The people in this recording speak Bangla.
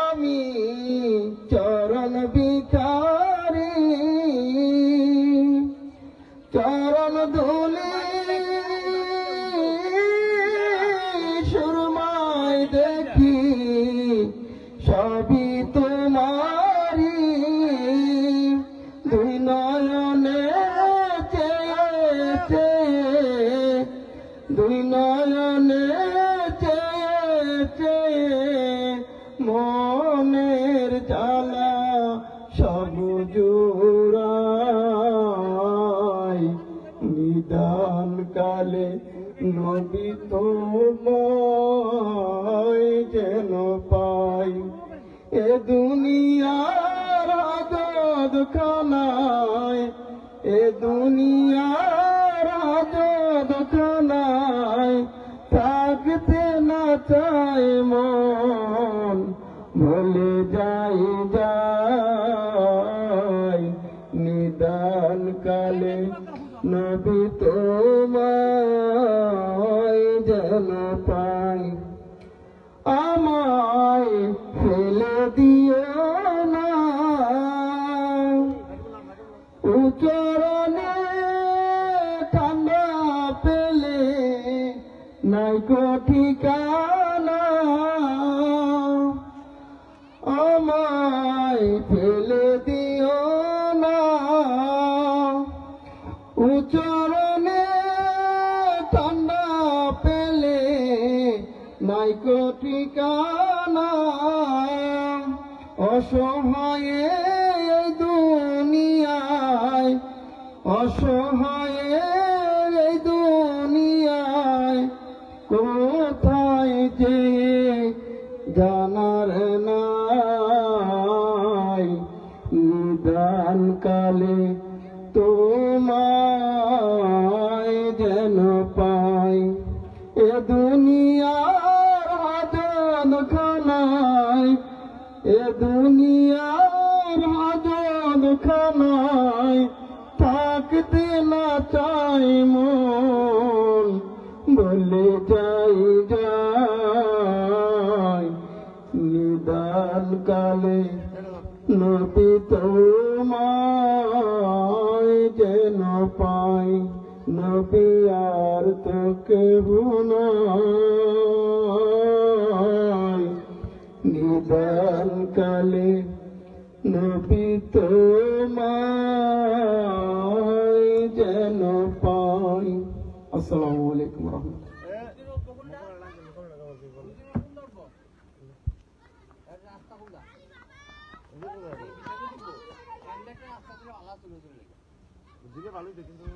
আমি চরণ বিকারি চরণ ধুলি, সুরমায় দেখি, সবই তোমারি দুই নয়নে দুই নয়নে চেয়ে চেয়ে কালে নবী তোমায় যেন পাই। এ দুনিয়ার আদদ খানায়, এ দুনিয়ার থাকতে না চাই মন, ভুলে যাই যাই নিদান কালে নবী তোমায় যেন পাই। আমায় ফেলে দিও না। উচরণে ঠান্ডা পেলে নাই কো উচরণে ঠান্ডা পেলে নাইকো ঠিকানা অসহায়ে দুনিয়ায় অসহায়ে কোথায় যে নাই? কালে তোমায় যেন পাই। এ দুনিয়ার হাজান খানায় এ দুনিয়ার হাজান খানায় থাকতে না চাই মন, বলে যাই যাই। নিদান কালে তোমায় যেন পাই নবী আর তো কেহ নিদান কালে নবী তোমায় যেন পাই। আসসালামু আলাইকুম রহমতুল্লাহ। দিলে ভালোই কিন্তু